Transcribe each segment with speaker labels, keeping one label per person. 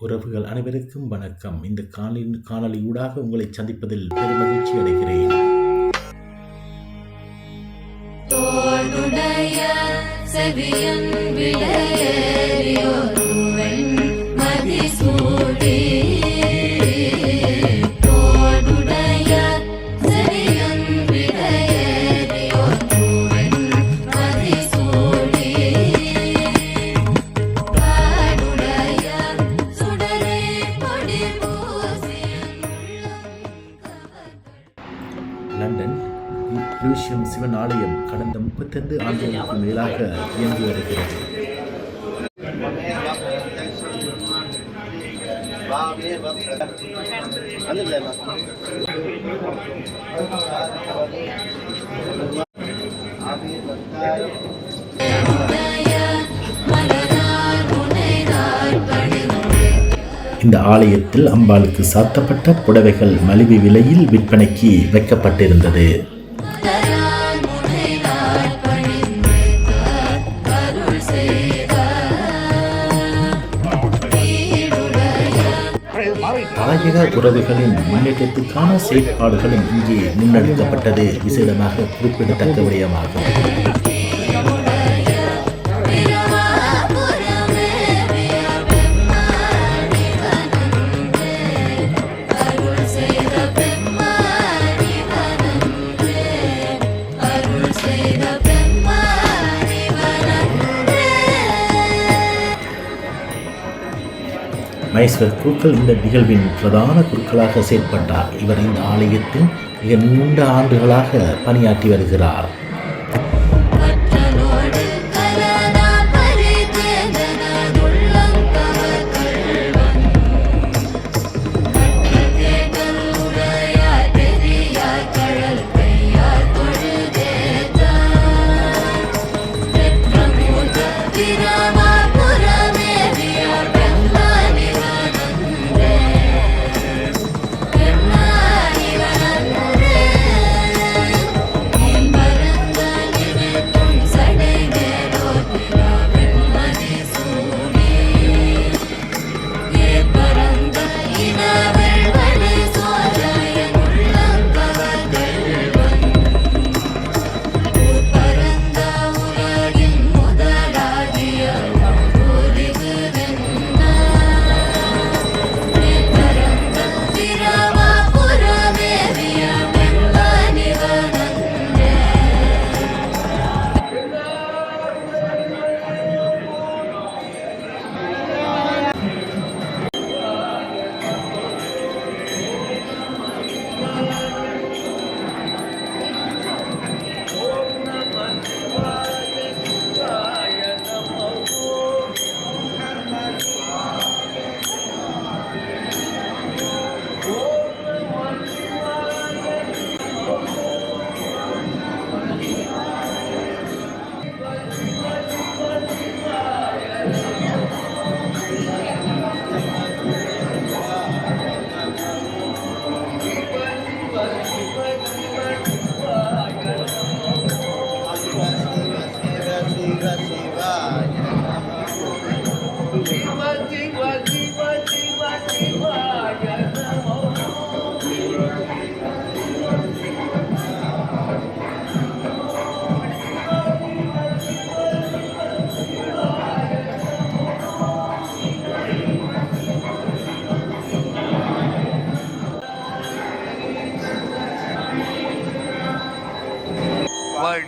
Speaker 1: உறவுகள் அனைவருக்கும் வணக்கம். இந்த காணொலி காணொலியூடாக உங்களை சந்திப்பதில் பெருமகிழ்ச்சி அடைகிறேன்.
Speaker 2: செவியன் விடையேறியொருவன் மதிசூடி
Speaker 1: இரண்டு ஆண்டுகளுக்கு மேலாக இயங்கி வருகிறது. இந்த ஆலயத்தில் அம்பாளுக்கு சாத்தப்பட்ட புடவைகள் மலிவு விலையில் விற்பனைக்கு வைக்கப்பட்டிருந்தது. தாயக உறவுகளின் முன்னேற்றத்துக்கான செயற்பாடுகளும் இங்கே முன்னெடுக்கப்பட்டது. விசேடமாக குறிப்பிடத்தக்க விடயமாகும். ராமேஸ்வர் குருக்கள் இந்த நிகழ்வின் பிரதான குருக்களாக செயற்பட்டார் இவர் இந்த ஆலயத்தில் மிக நீண்ட ஆண்டுகளாக பணியாற்றி வருகிறார்.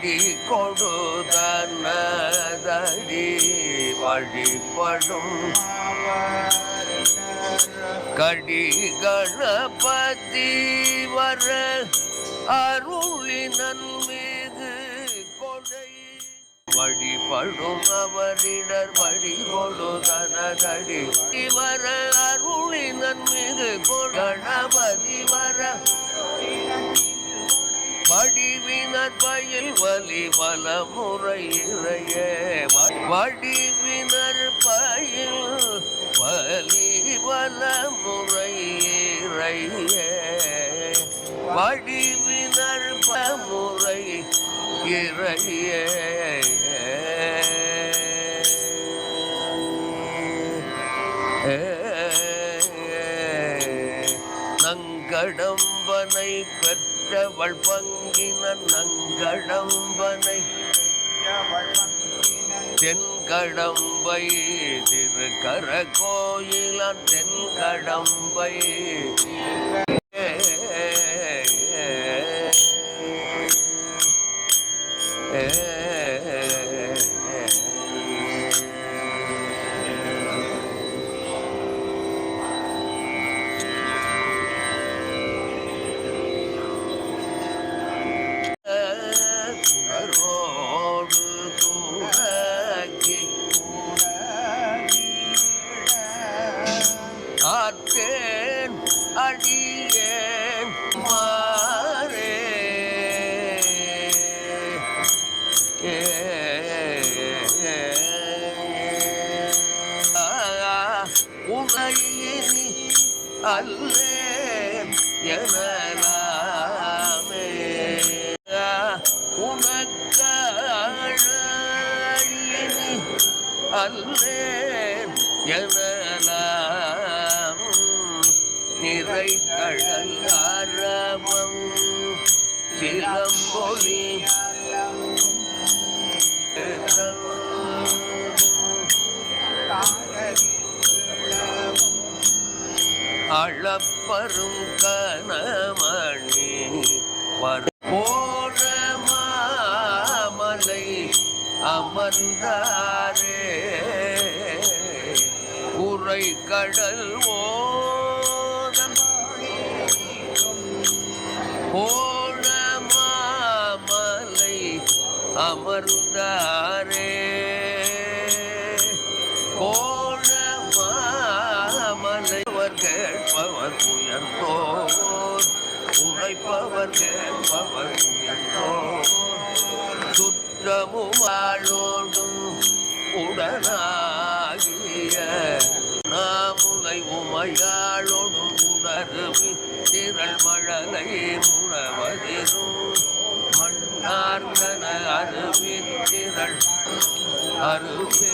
Speaker 3: வழி கொடுதனதடி வழிபடும் கடி கணபதி வர அருளினன் மீது கொடை. வழிபடும் அவரிடர் வழி கொடுதனதடி வர அருளினன் மீது கணபதி வர வடிவினர் பயில் வலி வலமுறை இறைய. வடிவினர் பயில் வலி வலமுறை இறைய. வடிவினர் பமுறை இறைய. நங்கடம்பனை பெற்ற பெற்றவள் பங்கின நங்கடம்பனை. தென்கடம்பை திருக்கர கோயிலான் தென்கடம்பை. ஆற்றேன் அடியேன் மாறே. ஏ உனையினி அல்லேன் எனலாமே. உனக்காழினி அல்லேன் எனலாம். நிறை கடல் அரவம் சிலம்பொழி அளப்பரும் கனமணி போன மாமலை அமர்ந்தாரே. உரை கடல் ஓ அமர்ந்தாரே. கோணமாமலைவர் கேட்பவர் உயர்ந்தோர். உழைப்பவர் கேட்பவர் உயர்ந்தோர். சுற்றமும் வாழோடும் உடனாகிய நாமுலை உமையாளோடும் உணர்வு திரள் மழலை முழவதிரும். மண்ணார்ந்தன அருவி அருவே.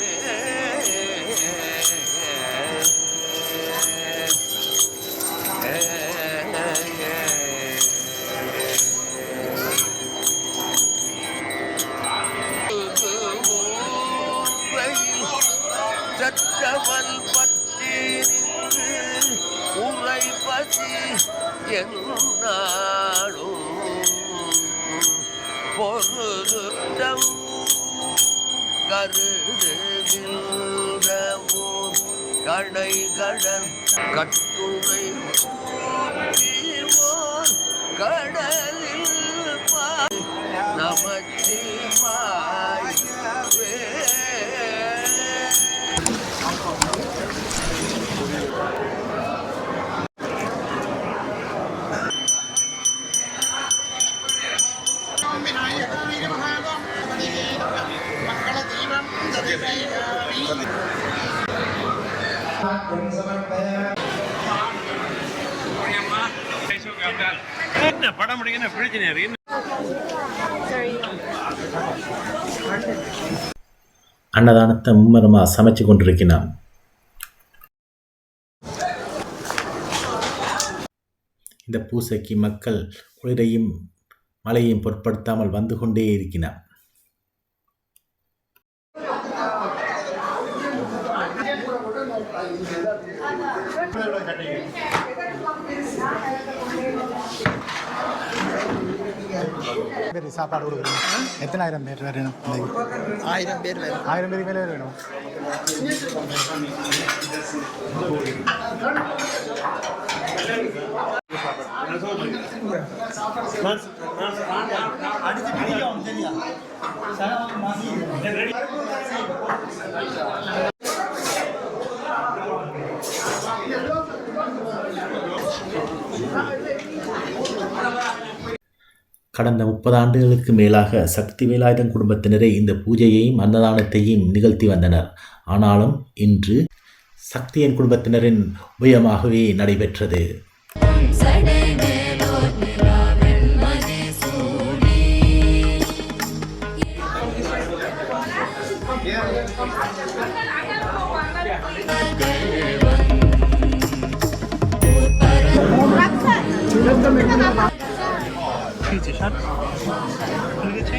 Speaker 3: கருதுகின்றவும் கடை கடன் கட்டுரை
Speaker 4: கடல்
Speaker 1: அன்னதானத்தை மும்மரமாக சமைச்சு கொண்டிருக்கிறான். இந்த பூசைக்கு மக்கள் குளிரையும் மழையையும் பொருட்படுத்தாமல் வந்து கொண்டே இருக்கிறார்
Speaker 5: பேர் சாப்பாடு கொடுக்குறீங்க. எத்தனாயிரம் பேர் வேணும்?
Speaker 6: ஆயிரம் பேர் வேணும்
Speaker 5: ஆயிரம் பேருக்கு மேலே வேணும்.
Speaker 1: கடந்த முப்பது ஆண்டுகளுக்கு மேலாக சக்தி வேலாயுதம் குடும்பத்தினரே இந்த பூஜையையும் அன்னதானத்தையும் நிகழ்த்தி வந்தனர். ஆனாலும் இன்று சக்தியின் குடும்பத்தினரின் உபயமாகவே நடைபெற்றது.
Speaker 5: নিচে শার্ট খুলে গেছে?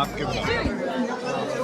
Speaker 7: आपके बराबर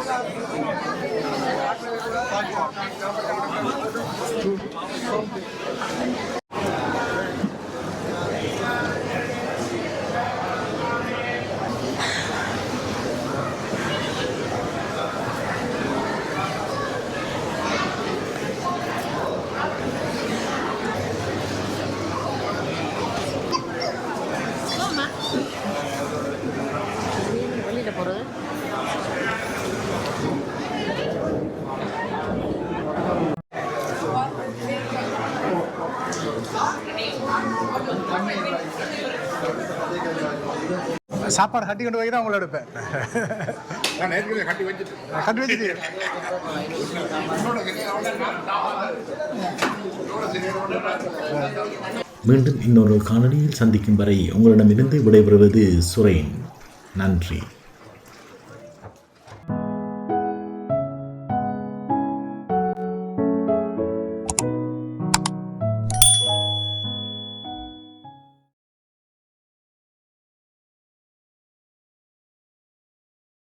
Speaker 5: சாப்பாடு கட்டி கொண்டு போய் தான் உங்களை எடுப்பேன். கட்டி வச்சுட்டு
Speaker 2: மீண்டும் இன்னொரு காணொளியில் சந்திக்கும் வரை உங்களிடமிருந்து விடைபெறுவது சுரேன். நன்றி.